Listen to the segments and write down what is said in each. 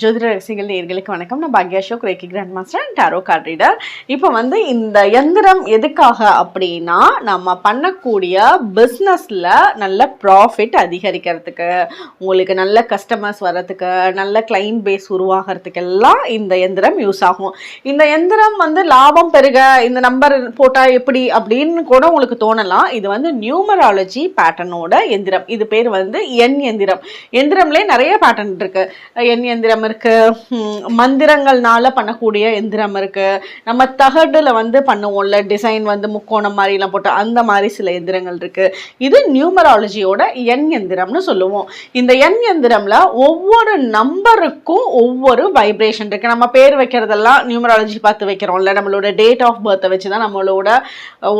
ஜோதிட ரசிகர்கள் நேர்களுக்கு வணக்கம். நான் Bhagya Ashok reiki grand master and tarot card reader இப்போ வந்து இந்த எந்திரம் எதுக்காக அப்படின்னா நம்ம பண்ணக்கூடிய பிஸ்னஸில் நல்ல ப்ராஃபிட் அதிகரிக்கிறதுக்கு உங்களுக்கு நல்ல கஸ்டமர்ஸ் வர்றதுக்கு நல்ல கிளைண்ட் பேஸ் உருவாகிறதுக்கு எல்லாம் இந்த எந்திரம் யூஸ் ஆகும். இந்த எந்திரம் வந்து லாபம் பெருக இந்த நம்பர் போட்டால் எப்படி அப்படின்னு கூட உங்களுக்கு தோணலாம். இது வந்து நியூமராலஜி பேட்டர்னோட எந்திரம். இது பேர் வந்து எண் எந்திரம். எந்திரம்லேயே நிறைய பேட்டர்ன் இருக்குது எண் எந்திரம் இருக்கு. மந்திரங்கள்னால பண்ணக்கூடிய எந்திரம் இருக்கு. நம்ம தகடுல வந்து பண்ணுவோம்ல டிசைன் வந்து முக்கோணம் மாதிரிலாம் போட்டு அந்த மாதிரி சில எந்திரங்கள் இருக்கு. இது நியூமராலஜியோட எண் எந்திரம்னு சொல்லுவோம். இந்த எண் எந்திரம்ல ஒவ்வொரு நம்பருக்கும் ஒவ்வொரு வைப்ரேஷன் இருக்கு. நம்ம பேர் வைக்கிறதெல்லாம் நியூமராலஜி பார்த்து வைக்கிறோம்ல. நம்மளோட டேட் ஆஃப் பர்த்தை வச்சு தான் நம்மளோட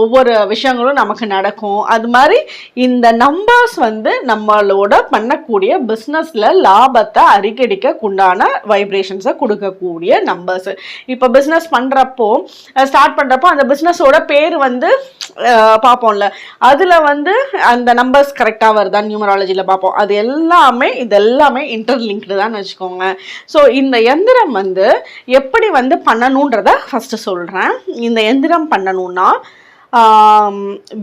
ஒவ்வொரு விஷயங்களும் நமக்கு நடக்கும். அது மாதிரி இந்த நம்பர்ஸ் வந்து நம்மளோட பண்ணக்கூடிய பிஸ்னஸில் லாபத்தை அறிக்கடிக்க உண்டான வைப்ரேஷன்ஸை கொடுக்கக்கூடிய நம்பர்ஸ் இப்போ பிஸ்னஸ் பண்ணுறப்போ ஸ்டார்ட் பண்ணுறப்போ அந்த பிஸ்னஸோட பேர் வந்து பார்ப்போம்ல. அதில் வந்து அந்த நம்பர்ஸ் கரெக்டாக வருதா? நியூமராலஜியில் பார்ப்போம். அது எல்லாமே இது எல்லாமே இன்டர்லிங்க்டு தான் வச்சுக்கோங்க. ஸோ இந்த எந்திரம் வந்து எப்படி வந்து பண்ணணுன்றத ஃபஸ்ட்டு சொல்கிறேன் இந்த எந்திரம் பண்ணணும்னா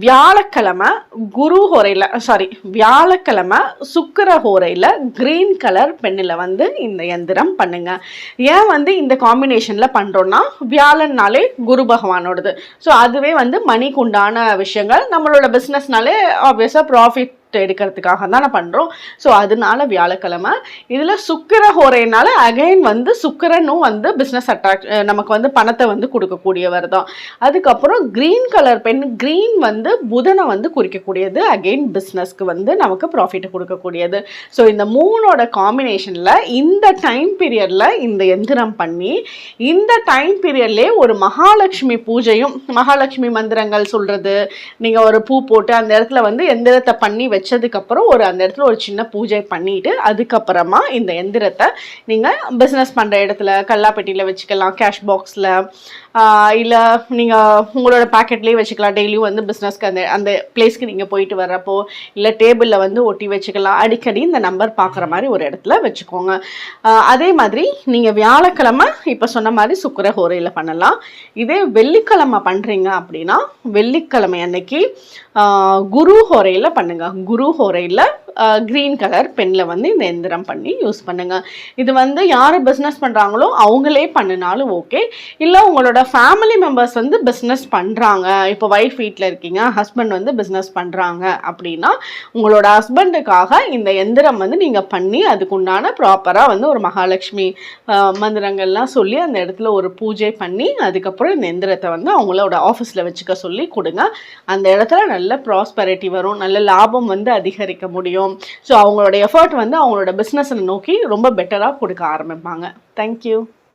வியாழக்கிழமை குரு ஹோரையில் சாரி வியாழக்கிழமை சுக்கிர ஹோரையில் க்ரீன் கலர் பெண்ணில் வந்து இந்த எந்திரம் பண்ணுங்க. ஏன் வந்து இந்த காம்பினேஷனில் பண்ணுறோன்னா வியாழன்னாலே குரு பகவானோடது. ஸோ அதுவே வந்து மணிக்குண்டான விஷயங்கள். நம்மளோட பிஸ்னஸ்னாலே ஆப்வியஸாக ப்ராஃபிட் எடுக்கிறதுக்காக தானே பண்ணுறோம் ஸோ அதனால வியாழக்கிழமை. இதில் சுக்கிர ஹோரைனால அகைன் வந்து சுக்கிரனும் வந்து பிஸ்னஸ் அட்ராக்ட் நமக்கு வந்து பணத்தை வந்து கொடுக்கக்கூடியவர் தான். அதுக்கப்புறம் க்ரீன் கலர் பென் க்ரீன் வந்து புதனை வந்து குறிக்கக்கூடியது. அகைன் பிஸ்னஸ்க்கு வந்து நமக்கு ப்ராஃபிட் கொடுக்கக்கூடியது. ஸோ இந்த மூணோட காம்பினேஷனில் இந்த டைம் பீரியடில் இந்த எந்திரம் பண்ணி இந்த டைம் பீரியட்லேயே ஒரு மகாலட்சுமி பூஜையும் மகாலட்சுமி மந்திரங்கள் சொல்கிறது நீங்கள் ஒரு பூ போட்டு அந்த இடத்துல வந்து எந்திரத்தை பண்ணி வச்சு வச்சதுக்கப்புறம் ஒரு அந்த இடத்துல ஒரு சின்ன பூஜை பண்ணிட்டு அதுக்கப்புறமா இந்த எந்திரத்தை நீங்கள் பிஸ்னஸ் பண்ணுற இடத்துல கல்லாப்பெட்டியில் வச்சுக்கலாம் கேஷ் பாக்ஸில் இல்லை நீங்கள் உங்களோட பாக்கெட்லேயே வச்சுக்கலாம். டெய்லியும் வந்து பிஸ்னஸ்க்கு அந்த அந்த பிளேஸ்க்கு நீங்கள் போயிட்டு வர்றப்போ இல்லை டேபிளில் வந்து ஒட்டி வச்சுக்கலாம். அடிக்கடி இந்த நம்பர் பார்க்குற மாதிரி ஒரு இடத்துல வச்சுக்கோங்க. அதே மாதிரி நீங்கள் வியாழக்கிழமை இப்போ சொன்ன மாதிரி சுக்கர ஹோரையில் பண்ணலாம். இதே வெள்ளிக்கிழமை பண்ணுறீங்க அப்படின்னா வெள்ளிக்கிழமை அன்னைக்கு குரு ஹோரையில் பண்ணுங்க. குரு ஹோரையில் க்ரீன் கலர் பெனில் வந்து இந்த எந்திரம் பண்ணி யூஸ் பண்ணுங்கள் இது வந்து யார் பிஸ்னஸ் பண்ணுறாங்களோ அவங்களே பண்ணினாலும் ஓகே இல்லை உங்களோட ஃபேமிலி மெம்பர்ஸ் வந்து பிஸ்னஸ் பண்ணுறாங்க இப்போ ஒய்ஃப் வீட்டில் இருக்கீங்க ஹஸ்பண்ட் வந்து பிஸ்னஸ் பண்ணுறாங்க அப்படின்னா உங்களோட ஹஸ்பண்டுக்காக இந்த எந்திரம் வந்து நீங்கள் பண்ணி அதுக்குண்டான ப்ராப்பராக வந்து ஒரு மகாலட்சுமி மந்திரங்கள்லாம் சொல்லி அந்த இடத்துல ஒரு பூஜை பண்ணி அதுக்கப்புறம் இந்த எந்திரத்தை வந்து அவங்களோட ஆஃபீஸில் வச்சுக்க சொல்லி கொடுங்க. அந்த இடத்துல நல்ல ப்ராஸ்பரிட்டி வரும். நல்ல லாபம் வந்து அதிகரிக்க முடியும். ஸோ அவங்களோட எஃபர்ட் வந்து அவங்களோட பிஸ்னஸை நோக்கி ரொம்ப பெட்டராக கொடுக்க ஆரம்பிப்பாங்க. தேங்க்யூ